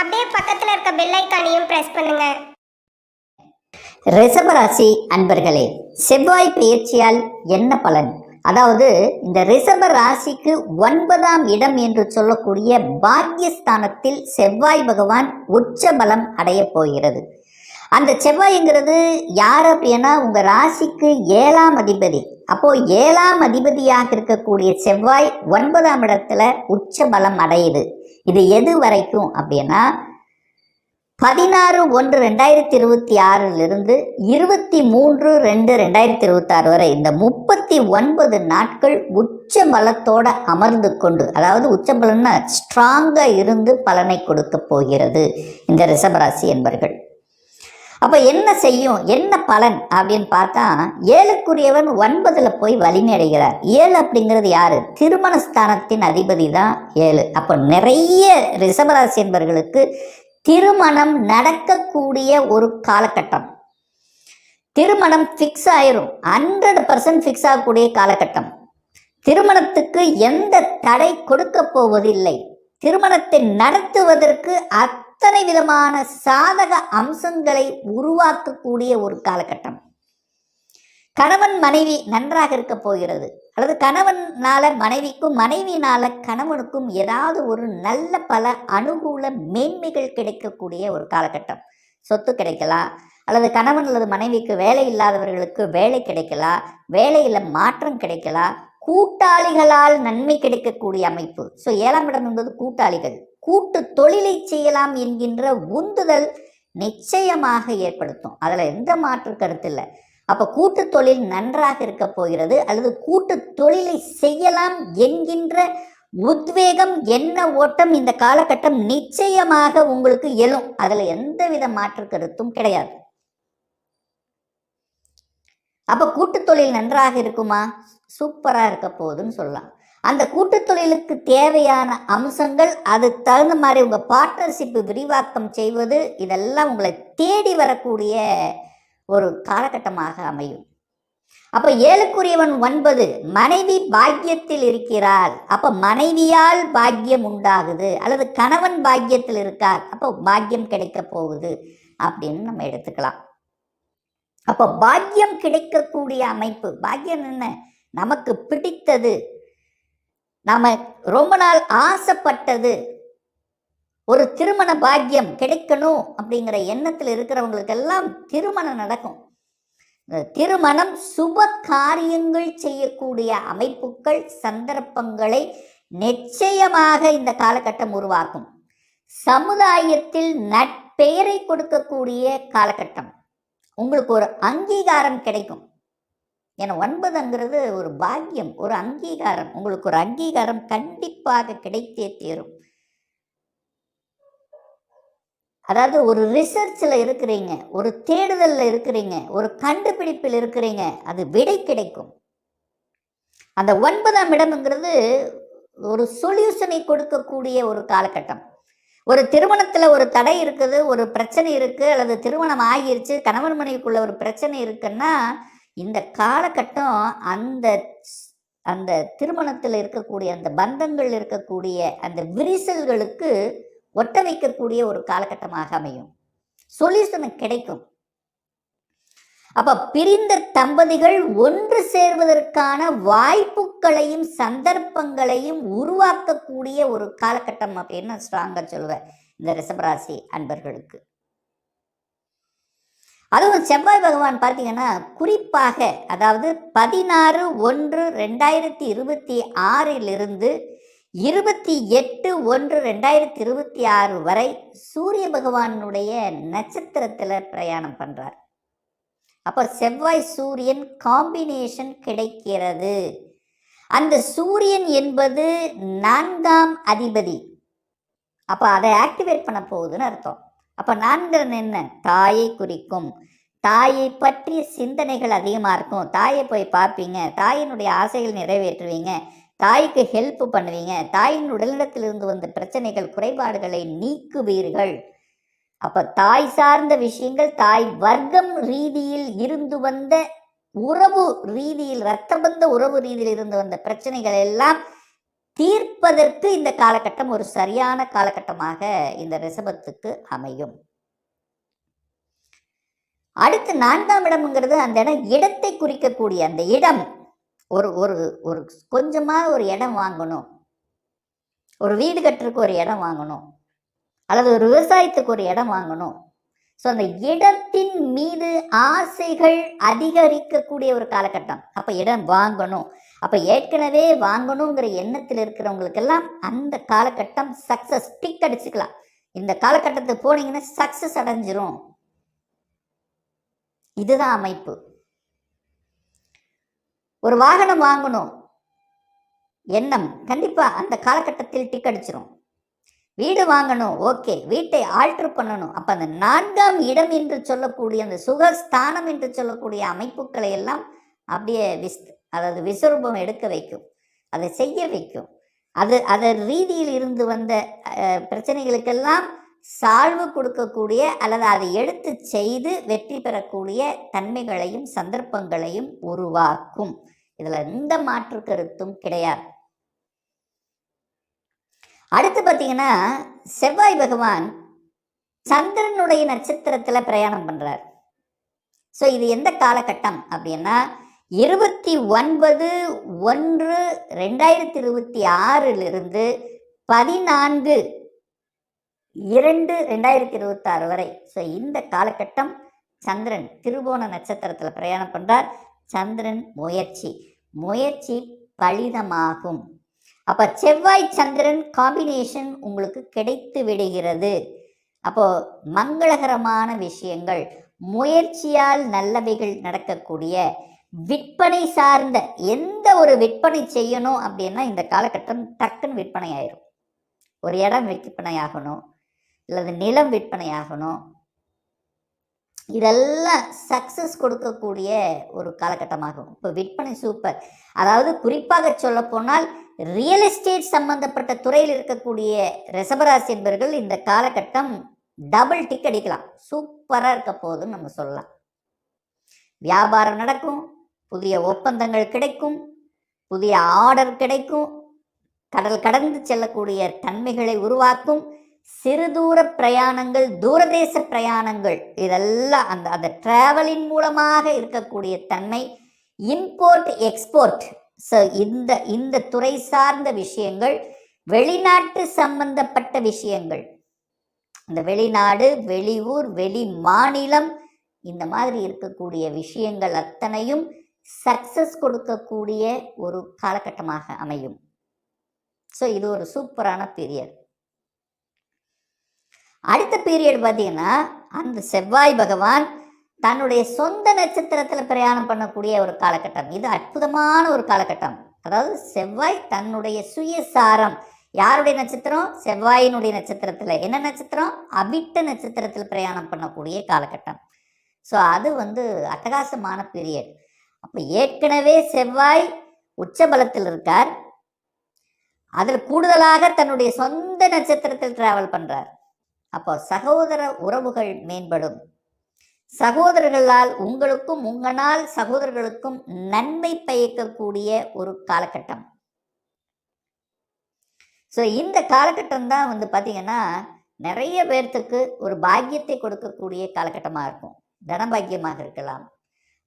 அப்படியே பக்கத்துல இருக்க பெல் ஐக்கானையும் பிரஸ் பண்ணுங்க. ரிஷபராசி அன்பர்களே செவ்வாய் பயிற்சியால் என்ன பலன்? அதாவது இந்த ரிஷப ராசிக்கு ஒன்பதாம் இடம் என்று சொல்லக்கூடிய பாக்கியஸ்தானத்தில் செவ்வாய் பகவான் உச்ச பலம் அடைய போகிறது. அந்த செவ்வாய்ங்கிறது யார் அப்படின்னா உங்கள் ராசிக்கு ஏழாம் அதிபதி. அப்போ ஏழாம் அதிபதியாக இருக்கக்கூடிய செவ்வாய் ஒன்பதாம் இடத்துல உச்ச பலம் அடையுது. இது எது வரைக்கும் அப்படின்னா பதினாறு ஒன்று ரெண்டாயிரத்தி இருபத்தி ஆறிலிருந்து இருபத்தி மூன்று ரெண்டு ரெண்டாயிரத்தி இருபத்தாறு வரை இந்த முப்பத்தி ஒன்பது நாட்கள் உச்ச பலத்தோட அமர்ந்து கொண்டு அதாவது உச்ச பலம்னா ஸ்ட்ராங்காக இருந்து பலனை கொடுக்க போகிறது. இந்த ரிஷபராசி என்பர்கள். அப்போ என்ன செய்யும்? என்ன பலன்? அப்படின்னு பார்த்தா ஏழுக்குரியவன் ஒன்பதில் போய் வலிமையடைகிறார் ஏழு அப்படிங்கிறது யாரு? திருமணஸ்தானத்தின் அதிபதி தான் ஏழு. அப்போ நிறைய ரிஷபராசி என்பவர்களுக்கு திருமணம் நடக்கக்கூடிய ஒரு காலகட்டம். திருமணம் ஃபிக்ஸ் ஆயிரும். ஹண்ட்ரட் பர்சன்ட் ஃபிக்ஸ் ஆகக்கூடிய காலகட்டம். திருமணத்துக்கு எந்த தடை கொடுக்க போவதில்லை. திருமணத்தை நடத்துவதற்கு அத்தனை விதமான சாதக அம்சங்களை உருவாக்கக்கூடிய ஒரு காலகட்டம். கணவன் மனைவி நன்றாக இருக்க போகிறது. அல்லது கணவனால மனைவிக்கும் மனைவினால கணவனுக்கும் ஏதாவது ஒரு நல்ல பல அனுகூல மேன்மைகள் கிடைக்கக்கூடிய ஒரு காலகட்டம். சொத்து கிடைக்கலாம். அல்லது கணவன் அல்லது மனைவிக்கு வேலை இல்லாதவர்களுக்கு வேலை கிடைக்கலாம். வேலையில் மாற்றம் கிடைக்கலாம். கூட்டாளிகளால் நன்மை கிடைக்கக்கூடிய அமைப்பு. ஸோ ஏழாம் இடம் என்பது கூட்டாளிகள். கூட்டு தொழிலை செய்யலாம் என்கின்ற உந்துதல் நிச்சயமாக ஏற்படுத்தும். அதில் எந்த மாற்று கருத்து இல்லை. அப்போ கூட்டு தொழில் நன்றாக இருக்க போகிறது அல்லது கூட்டு தொழிலை செய்யலாம் என்கின்ற உத்வேகம் என்ன ஓட்டம் இந்த காலகட்டம் நிச்சயமாக உங்களுக்கு எழும். அதில் எந்தவித மாற்று கருத்தும் கிடையாது. அப்போ கூட்டு தொழில் நன்றாக இருக்குமா? சூப்பராக இருக்க போகுதுன்னு சொல்லலாம். அந்த கூட்டுத் தொழிலுக்கு தேவையான அம்சங்கள் அதுக்கு தகுந்த மாதிரி உங்கள் பார்ட்னர்ஷிப்பு விரிவாக்கம் செய்வது இதெல்லாம் உங்களை தேடி வரக்கூடிய ஒரு காலகட்டமாக அமையும். அப்போ ஏழுக்குரியவன் ஒன்பது மனைவி பாக்கியத்தில் இருக்கிறாள். அப்போ மனைவியால் பாக்கியம் உண்டாகுது அல்லது கணவன் பாக்கியத்தில் இருக்கார். அப்போ பாக்கியம் கிடைக்க போகுது அப்படின்னு நம்ம எடுத்துக்கலாம். அப்போ பாக்கியம் கிடைக்கக்கூடிய அமைப்பு பாக்கியம் என்ன? நமக்கு பிடித்தது நாம் ரொம்ப நாள் ஆசைப்பட்டது ஒரு திருமண பாக்கியம் கிடைக்கணும் அப்படிங்கிற எண்ணத்தில் இருக்கிறவங்களுக்கெல்லாம் திருமணம் நடக்கும். திருமணம் சுப காரியங்கள் செய்யக்கூடிய அமைப்புகள் சந்தர்ப்பங்களை நிச்சயமாக இந்த காலகட்டம் உருவாக்கும். சமுதாயத்தில் நட்பெயரை கொடுக்கக்கூடிய காலகட்டம். உங்களுக்கு ஒரு அங்கீகாரம் கிடைக்கும். ஏன்னா ஒன்பதுங்கிறது ஒரு பாக்கியம் ஒரு அங்கீகாரம். உங்களுக்கு ஒரு அங்கீகாரம் கண்டிப்பாக கிடைத்தே தீரும். அதாவது ஒரு ரிசர்ச்சில் இருக்கிறீங்க ஒரு தேடுதலில் இருக்கிறீங்க ஒரு கண்டுபிடிப்பில் இருக்கிறீங்க அது விடை கிடைக்கும். அந்த ஒன்பதாம் இடம்ங்கிறது ஒரு சொல்யூஷனை கொடுக்கக்கூடிய ஒரு காலகட்டம். ஒரு திருமணத்தில் ஒரு தடை இருக்குது ஒரு பிரச்சனை இருக்குது அல்லது திருமணம் ஆகிருச்சு கணவன் மனைவிக்குள்ள ஒரு பிரச்சனை இருக்குன்னா இந்த காலகட்டம் அந்த அந்த திருமணத்தில் இருக்கக்கூடிய அந்த பந்தங்கள் இருக்கக்கூடிய அந்த விரிசல்களுக்கு ஒட்ட வைக்கக்கூடிய ஒரு காலகட்டமாக அமையும். சொல்யூஷன் கிடைக்கும். அப்ப பிரிந்த தம்பதிகள் ஒன்று சேர்வதற்கான வாய்ப்புகளையும் சந்தர்ப்பங்களையும் உருவாக்கக்கூடிய ஒரு காலகட்டம் அப்படின்னு ஸ்ட்ராங்கா சொல்லுவேன். இந்த ரிஷபராசி அன்பர்களுக்கு. அதுவும் செவ்வாய் பகவான் பார்த்தீங்கன்னா குறிப்பாக அதாவது பதினாறு ஒன்று ரெண்டாயிரத்தி இருபத்தி ஆறிலிருந்து இருபத்தி எட்டு ஒன்று ரெண்டாயிரத்தி இருபத்தி ஆறு வரை சூரிய பகவானுடைய நட்சத்திரத்தில் பிரயாணம் பண்ணுறார் அப்போ செவ்வாய் சூரியன் காம்பினேஷன் கிடைக்கிறது. அந்த சூரியன் என்பது நான்காம் அதிபதி. அப்போ அதை ஆக்டிவேட் பண்ண போகுதுன்னு அர்த்தம். அப்போ நான்கிறது என்ன? தாயை குறிக்கும். தாயை பற்றிய சிந்தனைகள் அதிகமாக இருக்கும். தாயை போய் பார்ப்பீங்க. தாயினுடைய ஆசைகள் நிறைவேற்றுவீங்க. தாய்க்கு ஹெல்ப் பண்ணுவீங்க. தாயின் உடல்நலத்திலிருந்து வந்த பிரச்சனைகள் குறைபாடுகளை நீக்குவீர்கள். அப்போ தாய் சார்ந்த விஷயங்கள் தாய் வர்க்கம் ரீதியில் இருந்து வந்த உறவு ரீதியில் ரத்தபந்த உறவு ரீதியில் இருந்து வந்த பிரச்சனைகள் எல்லாம் தீர்ப்பதற்கு இந்த காலகட்டம் ஒரு சரியான காலகட்டமாக இந்த ரிஷபத்துக்கு அமையும். அடுத்து நான்காம் இடம்ங்கிறது அந்த இடம் இடத்தை குறிக்கக்கூடிய அந்த இடம். ஒரு ஒரு ஒரு கொஞ்சமாக ஒரு இடம் வாங்கணும். ஒரு வீடு கட்டுறதுக்கு ஒரு இடம் வாங்கணும். அல்லது ஒரு விவசாயத்துக்கு ஒரு இடம் வாங்கணும். ஸோ அந்த இடத்தின் மீது ஆசைகள் அதிகரிக்கக்கூடிய ஒரு காலகட்டம். அப்போ இடம் வாங்கணும். அப்போ ஏற்கனவே வாங்கணுங்கிற எண்ணத்தில் இருக்கிறவங்களுக்கெல்லாம் அந்த காலகட்டம் சக்ஸஸ் டிக் அடிச்சுக்கலாம். இந்த காலகட்டத்துக்கு போனீங்கன்னா சக்ஸஸ் அடைஞ்சிரும். இதுதான் அமைப்பு. ஒரு வாகனம் வாங்கணும். எண்ணம். கண்டிப்பாக அந்த காலகட்டத்தில் டிக் அடிச்சிரும். வீடு வாங்கணும். ஓகே. வீட்டை ஆல்டர் பண்ணணும். அப்போ அந்த நான்காம் இடம் என்று சொல்லக்கூடிய அந்த சுகஸ்தானம் என்று சொல்லக்கூடிய அமைப்புகளை எல்லாம் அப்படியே விஸ்து அதாவது விஸ்வரூபம் எடுக்க வைக்கும். அதை செய்ய வைக்கும். அது அதன் ரீதியில் இருந்து வந்த பிரச்சனைகளுக்கெல்லாம் சால்வு கொடுக்கக்கூடிய அல்லது அதை எடுத்து செய்து வெற்றி பெறக்கூடிய தன்மைகளையும் சந்தர்ப்பங்களையும் உருவாக்கும். இதுல எந்த மாற்று கருத்தும் கிடையாது. அடுத்து பார்த்தீங்கன்னா செவ்வாய் பகவான் சந்திரனுடைய நட்சத்திரத்தில் பிரயாணம் பண்றார். ஸோ இது எந்த காலகட்டம் அப்படின்னா இருபத்தி ஒன்பது ஒன்று ரெண்டாயிரத்தி இருபத்தி ஆறிலிருந்து பதினான்கு இரண்டு ரெண்டாயிரத்தி இருபத்தாறு வரை. ஸோ இந்த காலகட்டம் சந்திரன் திருவோண நட்சத்திரத்தில் பிரயாணம் பண்ணுறார் சந்திரன் முயற்சி. முயற்சி பலிதமாகும். அப்போ செவ்வாய் சந்திரன் காம்பினேஷன் உங்களுக்கு கிடைத்து விடுகிறது. அப்போ மங்களகரமான விஷயங்கள் முயற்சியால் நல்லவைகள் நடக்கக்கூடிய விற்பனை சார்ந்த எந்த ஒரு விற்பனை செய்யணும் அப்படின்னா இந்த காலகட்டம் டக்குன்னு விற்பனை ஆயிரும். ஒரு இடம் விற்பனை ஆகணும் அல்லது நிலம் விற்பனை ஆகணும். இதெல்லாம் சக்ஸஸ் கொடுக்கக்கூடிய ஒரு காலகட்டமாகும். இப்போ விற்பனை சூப்பர் அதாவது குறிப்பாக சொல்ல போனால் ரியல் எஸ்டேட் சம்பந்தப்பட்ட துறையில் இருக்கக்கூடிய ரிசபராசி என்பவர்கள் இந்த காலகட்டம் டபுள் டிக் அடிக்கலாம். சூப்பராக இருக்க போகுதுன்னு நம்ம சொல்லலாம். வியாபாரம் நடக்கும். புதிய ஒப்பந்தங்கள் கிடைக்கும் புதிய ஆர்டர் கிடைக்கும் கடல் கடந்து செல்லக்கூடிய தன்மைகளை உருவாக்கும் சிறு தூர பிரயாணங்கள் தூரதேச பிரயாணங்கள் இதெல்லாம் அந்த அந்த டிராவலின் மூலமாக இருக்கக்கூடிய தன்மை இம்போர்ட் எக்ஸ்போர்ட் ஸோ இந்த இந்த துறை சார்ந்த விஷயங்கள் வெளிநாட்டு சம்பந்தப்பட்ட விஷயங்கள். இந்த வெளிநாடு வெளியூர் வெளி மாநிலம் இந்த மாதிரி இருக்கக்கூடிய விஷயங்கள் அத்தனையும் சக்சஸ் கொடுக்கக்கூடிய ஒரு காலகட்டமாக அமையும். ஸோ இது ஒரு சூப்பரான பீரியட் அடுத்த பீரியட் பார்த்தீங்கன்னா அந்த செவ்வாய் பகவான் தன்னுடைய சொந்த நட்சத்திரத்தில் பிரயாணம் பண்ணக்கூடிய ஒரு காலகட்டம். இது அற்புதமான ஒரு காலகட்டம். அதாவது செவ்வாய் தன்னுடைய சுயசாரம். யாருடைய நட்சத்திரம்? செவ்வாயினுடைய நட்சத்திரத்தில். என்ன நட்சத்திரம்? அபிட்ட நட்சத்திரத்தில் பிரயாணம் பண்ணக்கூடிய காலகட்டம். ஸோ அது வந்து அட்டகாசமான பீரியட் அப்போ ஏற்கனவே செவ்வாய் உச்சபலத்தில் இருக்கார். அதில் கூடுதலாக தன்னுடைய சொந்த நட்சத்திரத்தில் டிராவல் பண்ணுறார் அப்போ சகோதர உறவுகள் மேம்படும். சகோதரர்களால் உங்களுக்கும் உங்களால் சகோதரர்களுக்கும் நன்மை பயக்கக்கூடிய ஒரு காலகட்டம். ஸோ இந்த காலகட்டம் தான் வந்து பார்த்தீங்கன்னா நிறைய பேர்த்துக்கு ஒரு பாக்கியத்தை கொடுக்கக்கூடிய காலகட்டமாக இருக்கும். தனபாக்கியமாக இருக்கலாம்.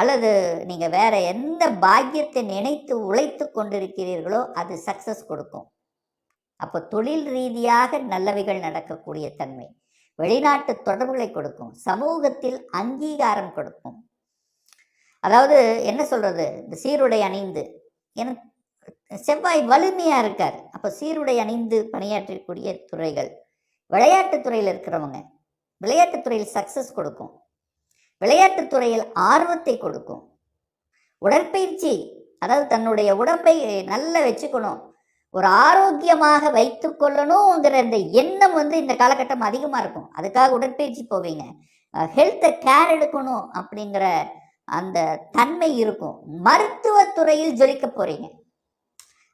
அல்லது நீங்கள் வேற எந்த பாக்கியத்தை நினைத்து உழைத்து கொண்டிருக்கிறீர்களோ அது சக்சஸ் கொடுக்கும். அப்போ தொழில் ரீதியாக நல்லவைகள் நடக்கக்கூடிய தன்மை வெளிநாட்டு தொடர்புகளை கொடுக்கும் சமூகத்தில் அங்கீகாரம் கொடுக்கும். அதாவது என்ன சொல்றது? இந்த சீருடை அணிந்து எனக்கு செவ்வாய் வலிமையா இருக்கார். அப்போ சீருடை அணிந்து பணியாற்றக்கூடிய துறைகள் விளையாட்டுத்துறையில் இருக்கிறவங்க விளையாட்டுத்துறையில் சக்ஸஸ் கொடுக்கும். விளையாட்டுத் துறையில் ஆர்வத்தை கொடுக்கும். உடற்பயிற்சி அதாவது தன்னுடைய உடம்பை நல்லா வச்சுக்கணும். ஒரு ஆரோக்கியமாக வைத்து கொள்ளணுங்கிற இந்த எண்ணம் வந்து இந்த காலகட்டம் அதிகமாக இருக்கும். அதுக்காக உடற்பயிற்சி போவீங்க. ஹெல்த்தை கேர் எடுக்கணும் அப்படிங்கிற அந்த தன்மை இருக்கும். மருத்துவத்துறையில் ஜொலிக்க போறீங்க.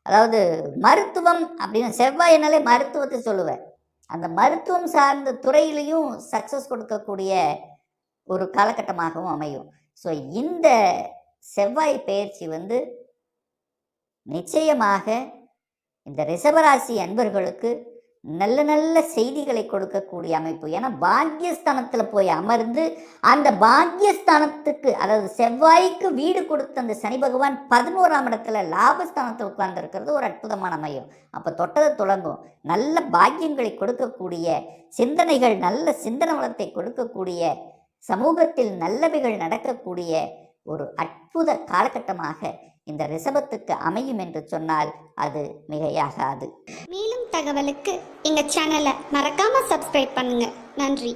அதாவது மருத்துவம் அப்படின்னு செவ்வாயினாலே மருத்துவத்தை சொல்லுவேன் அந்த மருத்துவம் சார்ந்த துறையிலையும் சக்சஸ் கொடுக்கக்கூடிய ஒரு காலகட்டமாகவும் அமையும். ஸோ இந்த செவ்வாய் பெயர்ச்சி வந்து நிச்சயமாக இந்த ரிஷபராசி அன்பர்களுக்கு நல்ல நல்ல செய்திகளை கொடுக்கக்கூடிய அமைப்பு. ஏன்னா பாக்கியஸ்தானத்தில் போய் அமர்ந்து அந்த பாக்கியஸ்தானத்துக்கு அதாவது செவ்வாய்க்கு வீடு கொடுத்த அந்த சனி பகவான் பதினோராம் இடத்துல லாபஸ்தானத்தில் உட்கார்ந்துருக்கிறது ஒரு அற்புதமான மையம் அப்போ தொட்டதை தொடங்கும் நல்ல பாக்கியங்களை கொடுக்கக்கூடிய சிந்தனைகள் நல்ல சிந்தன வளத்தை கொடுக்கக்கூடிய சமூகத்தில் நல்லவைகள் நடக்கக்கூடிய ஒரு அற்புத காலகட்டமாக இந்த ரிசபத்துக்கு அமையும் என்று சொன்னால் அது மிகையாகாது. மேலும் தகவலுக்கு எங்கள் சேனலை மறக்காமல் சப்ஸ்கிரைப் பண்ணுங்கள் நன்றி.